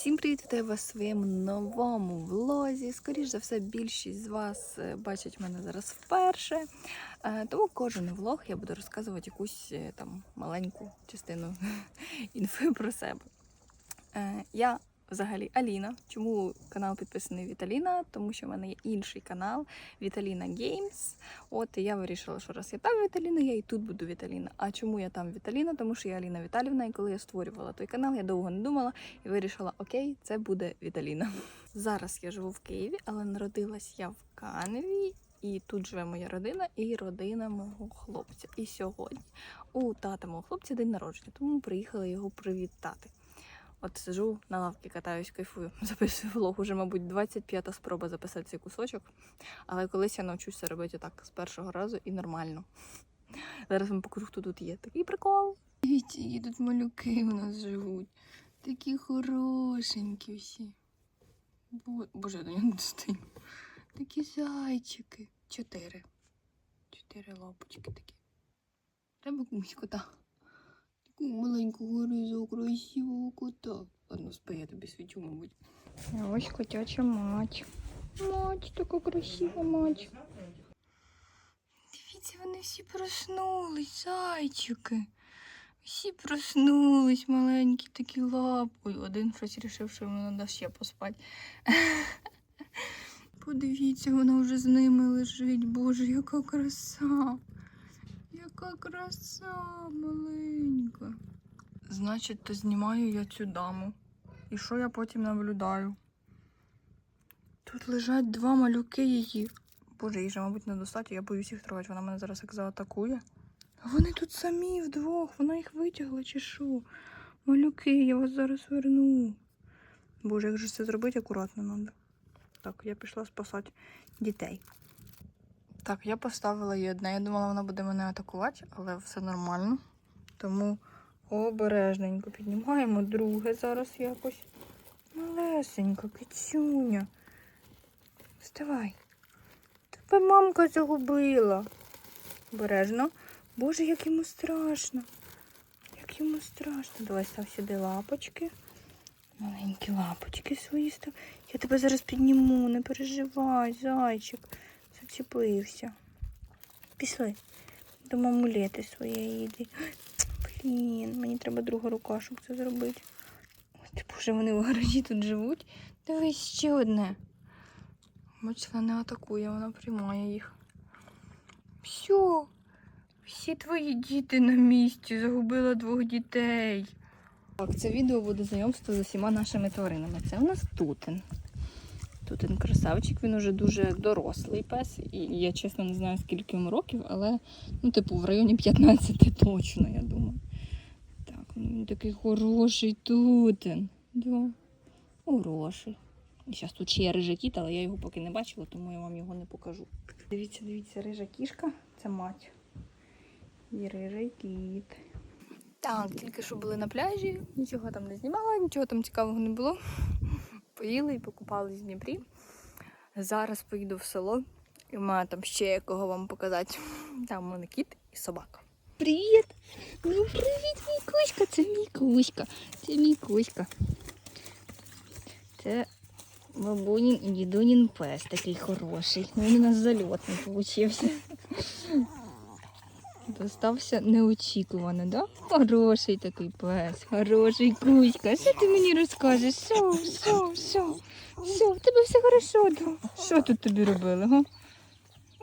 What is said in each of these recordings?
Всім привіт! Вітаю вас в своєму новому влозі. Скоріш за все, більшість з вас бачать бачить мене зараз вперше. Е, Тому кожен влог я буду розказувати якусь е, там маленьку частину інфи про себе. Е, Я взагалі Аліна. Чому канал підписаний Віталіна? Тому що в мене є інший канал Віталіна Геймс. От і я вирішила, що раз я там Віталіна, я і тут буду Віталіна. А чому я там Віталіна? Тому що я Аліна Віталівна, і коли я створювала той канал, я довго не думала і вирішила, окей, це буде Віталіна. Зараз я живу в Києві, але народилась я в Каневі. І тут живе моя родина і родина мого хлопця. І сьогодні у тата мого хлопця день народження, тому ми приїхали його привітати. От сижу на лавці, катаюсь, кайфую. Записую влог. Уже, мабуть, 25-та спроба записати цей кусочок. Але колись я навчуся робити так з першого разу і нормально. Зараз вам покажу, хто тут є. Такий прикол. Дивіться, які тут малюки у нас живуть. Такі хорошенькі всі. Бо- Боже, я до нього достаю. Такі зайчики. Чотири. Чотири лапочки такі. Треба комусь кота. Таку маленьку горизу красивого кота. Ладно, спи, я тобі свічу, мабуть. А ось котяча мать. Мать, така красива мать. Дивіться, вони всі проснулись, зайчики. Всі проснулись, маленькі такі лапи. Ой, один щось рішив, що йому треба ще поспати. Подивіться, вона вже з ними лежить. Боже, яка краса. Яка краса маленька. Значить, то знімаю я цю даму. І що я потім наблюдаю? Тут лежать два малюки її. Боже, їй же, мабуть, недостатньо, я боюсь їх тривати. Вона мене зараз як заатакує. Вони тут самі вдвох, вона їх витягла чи що? Малюки, я вас зараз верну. Боже, як же це зробити акуратно треба. Так, я пішла спасати дітей. Так, я поставила її одне. Я думала, вона буде мене атакувати, але все нормально. Тому обережненько піднімаємо друге зараз якось. Малесенька, кицюня. Вставай. Тебе мамка загубила. Обережно. Боже, як йому страшно. Як йому страшно. Давай став сюди лапочки. Маленькі лапочки свої став. Я тебе зараз підніму, не переживай, зайчик. Зачепився. Пішли. До мамулети своєї йди. Блін, мені треба друга рука, щоб це зробити. Ой, боже, вони в гаражі тут живуть. Дивись ще одне. Бачите, вона не атакує, вона приймає їх. Все. Всі твої діти на місці. Загубила двох дітей. Так, це відео буде знайомство з усіма нашими тваринами. Це у нас тутен. Тутен красавчик, він уже дуже дорослий пес. І я чесно не знаю, скільки йому років, але ну, типу, в районі 15 точно, я думаю. Так, ну, він такий хороший тутен. Да. Хороший. Зараз тут ще є рижа кіт, але я його поки не бачила, тому я вам його не покажу. Дивіться, дивіться, рижа кішка це мать. І рижий кіт. Так, тільки що були на пляжі, нічого там не знімала, нічого там цікавого не було. Поїли і покупались в Дніпрі. Зараз поїду в село і маю там ще якого вам показати. Там у мене кіт і собака. Привіт! Ну привіт, Мікуська! Це мій Мікуська. Це мій Мікуська. Це бабунін і дідунін пес такий хороший. Він у нас зальотний получився. Достався неочікувано, да? Хороший такий пес, хороший кузька. Що ти мені розкажеш? Що, що, що? Що, в тебе все хорошо, да? Що тут тобі робили, га?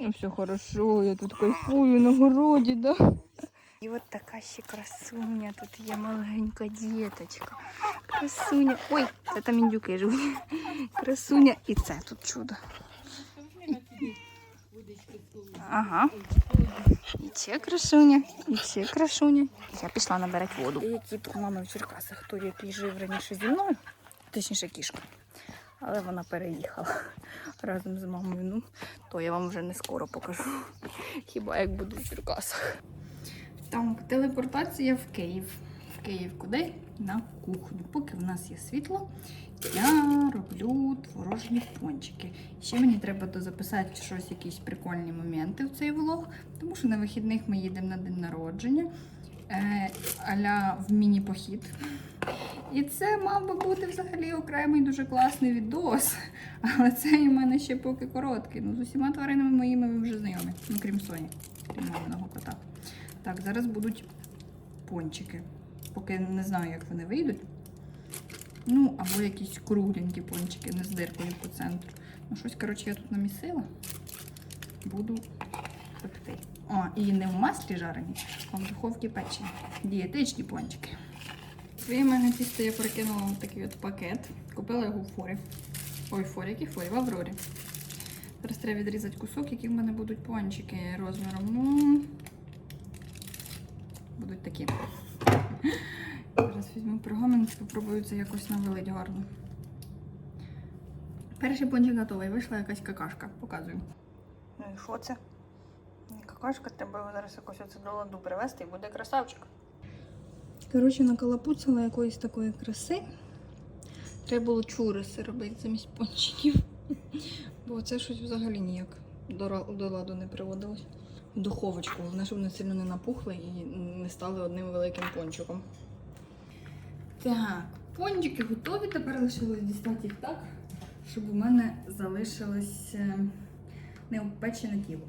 Ну, все хорошо, я тут кайфую на городі, да? І от така ще красуня, тут є маленька діточка. Красуня. Ой, це там індюки живуть. Красуня. І це тут чудо. Ага. І це красуня, і це красуня. Я пішла набирати воду. І кіт у мами в Черкасах, той, який жив раніше зі мною, точніше кішка. Але вона переїхала разом з мамою. Ну, то я вам вже не скоро покажу. Хіба як буду в Черкасах. Так, телепортація в Київ. В Київ куди? На кухню. Поки в нас є світло, я роблю творожні пончики. Ще мені треба дозаписати щось, якісь прикольні моменти в цей влог, тому що на вихідних ми їдемо на день народження. Е, аля в міні-похід. І це мав би бути взагалі окремий дуже класний відос. Але цей у мене ще поки короткий. Ну, з усіма тваринами моїми ви вже знайомі. Ну, крім Соні, крім маминого кота. Так, зараз будуть пончики. Поки не знаю, як вони вийдуть. Ну, або якісь кругленькі пончики, не з диркою по центру. Ну, щось, коротше, я тут намісила. Буду пекти. О, і не в маслі жарені, а в духовці печені. Дієтичні пончики. Своє мене тісто я перекинула в такий от пакет. Купила його в форі. Ой, форі, який форі? В Аврорі. Зараз треба відрізати кусок, які в мене будуть пончики розміром. Ну, будуть такі. Зараз візьму пергамент, спробую це якось навалить гарно. Перший пончик готовий. Вийшла якась какашка. Показую. Ну і що це? Не какашка, треба його зараз якось оце до ладу привезти і буде красавчик. Коротше, накалапуцала якоїсь такої краси. Треба було чуриси робити замість пончиків. Бо це щось взагалі ніяк до ладу не приводилось. Духовочку, головне, щоб вони сильно не напухли і не стали одним великим пончиком. Так, пончики готові. Тепер лишилось дістати їх так, щоб у мене залишилось е, необпечене тіло.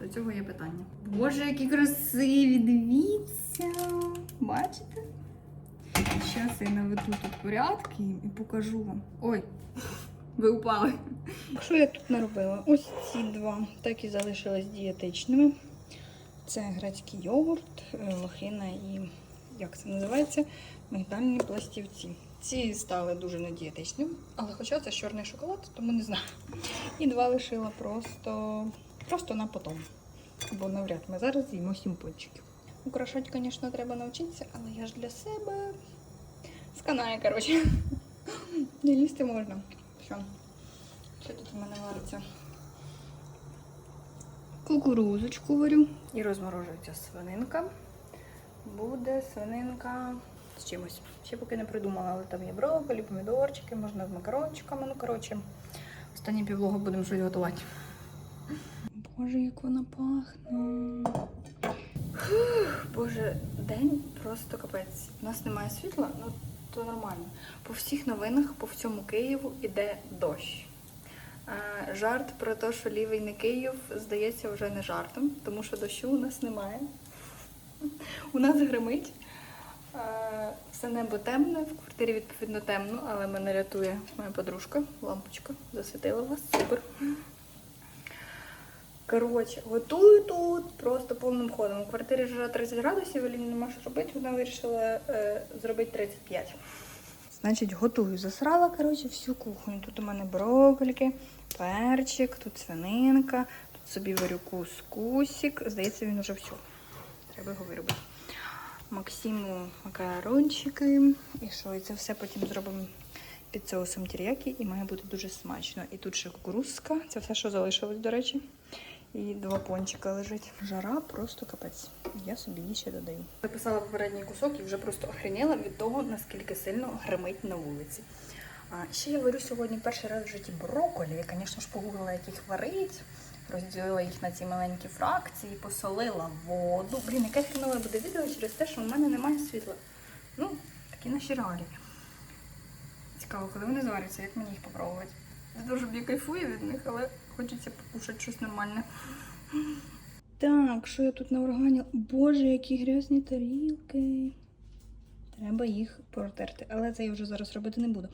До цього є питання. Боже, які красиві! Дивіться! Бачите? Зараз я наведу тут порядки і покажу вам. Ой, ви упали. Що я тут наробила? Ось ці два так і залишились дієтичними. Це грецький йогурт, е, лохина і як це називається? Мигдальні пластівці. Ці стали дуже недієтичними, але хоча це чорний шоколад, тому не знаю. І два лишила просто, просто на потом. Бо навряд ми зараз з'їмо сім пончиків. Украшати, звісно, треба навчитися, але я ж для себе сканаю, коротше. Не їсти можна. Що? Що тут у мене вариться? Кукурузочку варю. І розморожується свининка. Буде свининка з чимось. Ще поки не придумала, але там є брокколі, помідорчики, можна з макарончиками. Ну, коротше, останні півлога будемо щось готувати. Боже, як вона пахне. Фух, Боже, день просто капець. У нас немає світла, ну то нормально. По всіх новинах, по всьому Києву іде дощ. Е, Жарт про те, що лівий не Київ, здається, вже не жартом, тому що дощу у нас немає. У нас гримить. Е, Все небо темне, в квартирі відповідно темно, але мене рятує моя подружка, лампочка. Засвітила вас, супер. Коротше, готую тут просто повним ходом. У квартирі вже 30 градусів, Еліні нема що робити, вона вирішила е, зробити 35. Значить, готую. Засрала, коротше, всю кухню. Тут у мене броккольки, перчик, тут свининка, тут собі варю кускусик. Здається, він уже все. Треба його виробити. Максиму макарончики. І що? І це все потім зробимо під соусом теріякі і має бути дуже смачно. І тут ще кукурузка. Це все, що залишилось, до речі. І два пончика лежить. Жара просто капець. Я собі її ще додаю. Записала попередній кусок і вже просто охреніла від того, наскільки сильно гримить на вулиці. А ще я варю сьогодні перший раз в житті брокколі. Я, звісно ж, погуглила, як їх варить. Розділила їх на ці маленькі фракції, посолила воду. Блін, яке хренове буде відео через те, що в мене немає світла. Ну, такі наші реалії. Цікаво, коли вони зваряться, як мені їх попробувати. Не дуже б я кайфую від них, але хочеться покушати щось нормальне. Так, що я тут наорганила? Боже, які грязні тарілки. Треба їх протерти, але це я вже зараз робити не буду.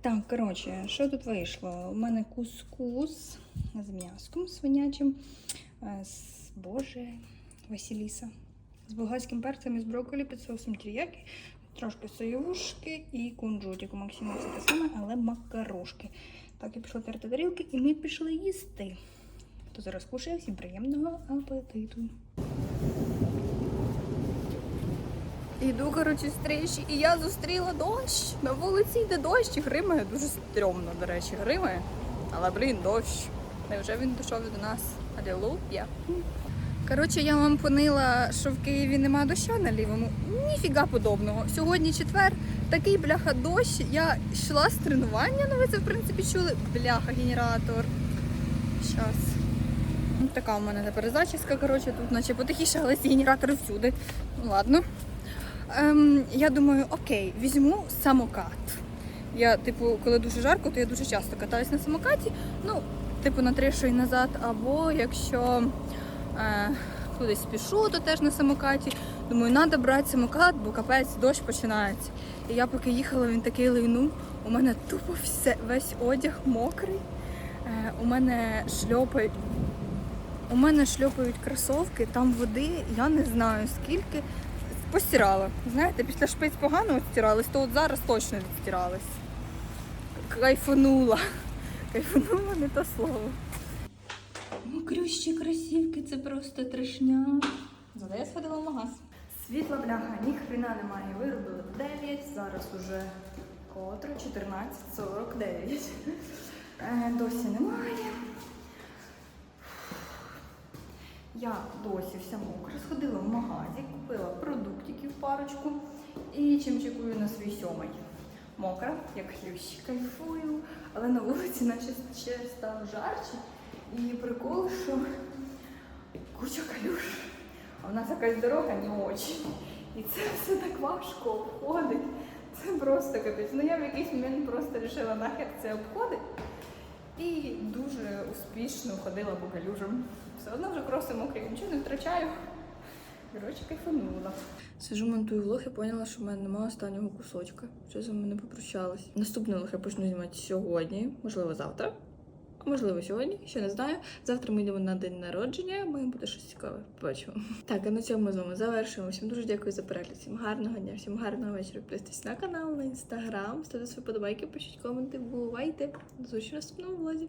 Так, коротше, що тут вийшло? У мене кускус з м'яском свинячим. е, З, боже, Василіса. З болгарським перцем і з брокколі під соусом теріякі. Трошки соєвушки і кунжутик. У Максима це те саме, але макарошки. Так, я пішла терти тарілки і ми пішли їсти. Хто зараз кушає, всім приємного апетиту. Іду, коротше, стрічі, і я зустріла дощ. На вулиці йде дощ і гримає дуже стрьомно, до речі, гримає. Але, блін, дощ. Невже він дійшов до нас? Алілуя. Коротше, я вам понила, що в Києві нема дощу на лівому. Ніфіга подобного. Сьогодні четвер, такий бляха дощ. Я йшла з тренування, ну ви це в принципі чули. Бляха, генератор. Щас. Ну, така у мене тепер зачіска, коротше, тут наче потихіше, але ці генератори всюди. Ну ладно. Ем, я думаю, окей, візьму самокат. Я, типу, коли дуже жарко, то я дуже часто катаюсь на самокаті. Ну, типу, на три що і назад, або якщо кудись спішу, то теж на самокаті. Думаю, треба брати самокат, бо капець дощ починається. І я поки їхала, він такий линув. У мене тупо все, весь одяг мокрий. Е, у мене шльопають. У мене шльопають кросовки, там води, я не знаю скільки. Постирала. Знаєте, після шпиць погано відстирались, то от зараз точно відстирались. Кайфанула. Кайфанула не то слово. Ну, крющі кросівки, це просто трешня. Зате я сходила в магаз. Світла бляха, ні хрена немає. Виробили 9, зараз уже котре 14.49. Е, досі немає. Я досі вся мокра. Сходила в магазі, купила продуктиків парочку і чимчикую на свій сьомий. Мокра, як хлющ, кайфую, але на вулиці наче ще став жарче. І прикол, що куча калюш. А в нас якась дорога не очень. І це все так важко обходить. Це просто капець. Ну я в якийсь момент просто вирішила нахер це обходити. І дуже успішно ходила по калюжам. Все одно вже кроси мокрі, нічого не втрачаю. Коротше, кайфанула. Сижу, монтую влог і поняла, що в мене немає останнього кусочка. Що за мене попрощалась. Наступний влог я почну знімати сьогодні, можливо, завтра. Можливо, сьогодні, ще не знаю. Завтра ми йдемо на день народження, Моє буде щось цікаве. Побачимо. Так, а на цьому ми з вами завершуємо. Всім дуже дякую за перегляд. Всім гарного дня, всім гарного вечора. Підписуйтесь на канал, на інстаграм, ставте свої подобайки, пишіть коменти. Бувайте. До зустрічі в наступному влозі.